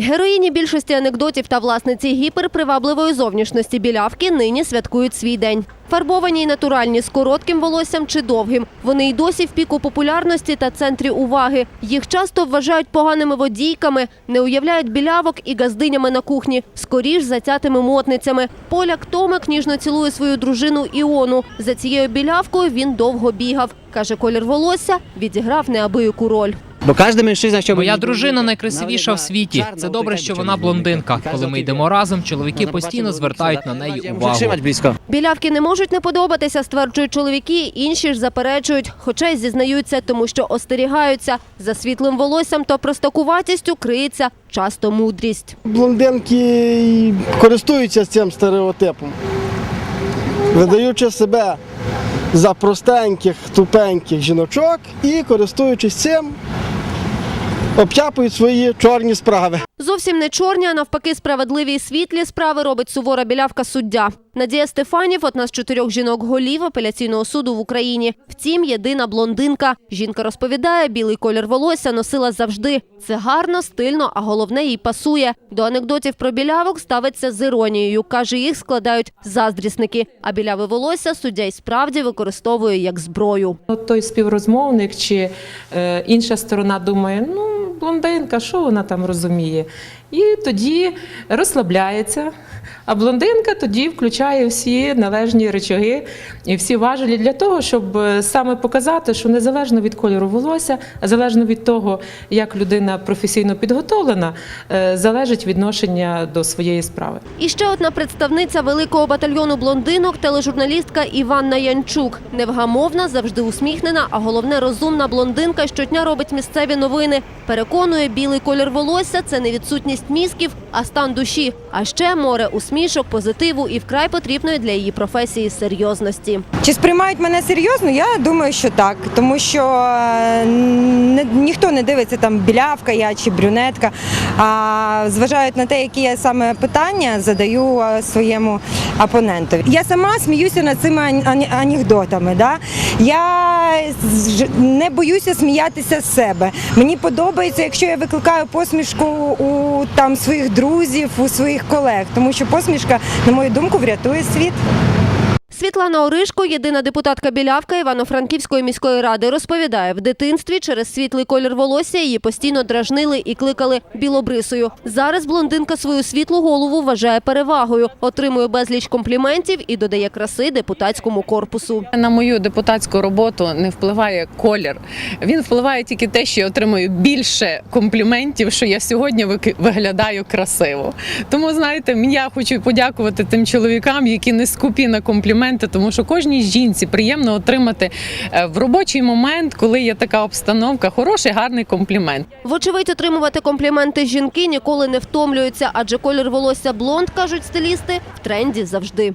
Героїні більшості анекдотів та власниці гіперпривабливої зовнішності білявки нині святкують свій день. Фарбовані й натуральні з коротким волоссям чи довгим. Вони й досі в піку популярності та центрі уваги. Їх часто вважають поганими водійками, не уявляють білявок і газдинями на кухні, скоріш затятими мотницями. Поляк Томик ніжно цілує свою дружину Іону. За цією білявкою він довго бігав. Каже, колір волосся відіграв неабияку роль. Бо кожен мужчина, що Моя дружина найкрасивіша в світі. Це добре, що вона блондинка. Коли ми йдемо разом, чоловіки постійно звертають на неї увагу. Білявки не можуть не подобатися, стверджують чоловіки, інші ж заперечують, хоча й зізнаються, тому що остерігаються. За світлим волоссям та простакуватістю криється часто мудрість. Блондинки користуються цим стереотипом, видаючи себе за простеньких, тупеньких жіночок і, користуючись цим, обтяпують свої чорні справи. Зовсім не чорні, а навпаки, справедливі і світлі справи робить сувора білявка суддя. Надія Стефанів – одна з чотирьох жінок-голів апеляційного суду в Україні. Втім, єдина блондинка. Жінка розповідає, білий колір волосся носила завжди. Це гарно, стильно, а головне їй пасує. До анекдотів про білявок ставиться з іронією. Каже, їх складають заздрісники. А біляве волосся суддя й справді використовує як зброю. Той співрозмовник чи е, інша сторона думає, ну, блондинка, що вона там розуміє? І тоді розслабляється. А блондинка тоді включає всі належні речаги і всі важелі для того, щоб е, саме показати, що незалежно від кольору волосся, а залежно від того, як людина професійно підготовлена, е, залежить відношення до своєї справи. І ще одна представниця великого батальйону блондинок, тележурналістка Іванна Янчук. Невгамовна, завжди усміхнена, а головне розумна блондинка щодня робить місцеві новини. Переконує, білий колір волосся це не відсутність мізків, а стан душі. А ще море усмішок, позитиву і вкрай потрібної для її професії серйозності. Чи сприймають мене серйозно? Я думаю, що так, тому що е, ніхто не дивиться там білявка я чи брюнетка, а зважають на те, які я саме питання задаю е, своєму опонентові. Я сама сміюся над цими ан- ан- анекдотами. Да? Я не боюся сміятися з себе. Мені подобається, якщо я викликаю посмішку у там своїх друзів, у своїх колег, тому що посмішка, на мою думку, врятує світ. Світлана Оришко, єдина депутатка білявка Івано-Франківської міської ради, розповідає, в дитинстві через світлий колір волосся її постійно дражнили і кликали білобрисою. Зараз блондинка свою світлу голову вважає перевагою, отримує безліч компліментів і додає краси депутатському корпусу. На мою депутатську роботу не впливає колір. Він впливає тільки те, що я отримую більше компліментів, що я сьогодні виглядаю красиво. Тому знаєте, я хочу подякувати тим чоловікам, які не скупі на компліменти, тому що кожній жінці приємно отримати е, в робочий момент, коли є така обстановка, хороший гарний комплімент. Вочевидь, отримувати компліменти жінки ніколи не втомлюються, адже колір волосся блонд, кажуть стилісти, в тренді завжди.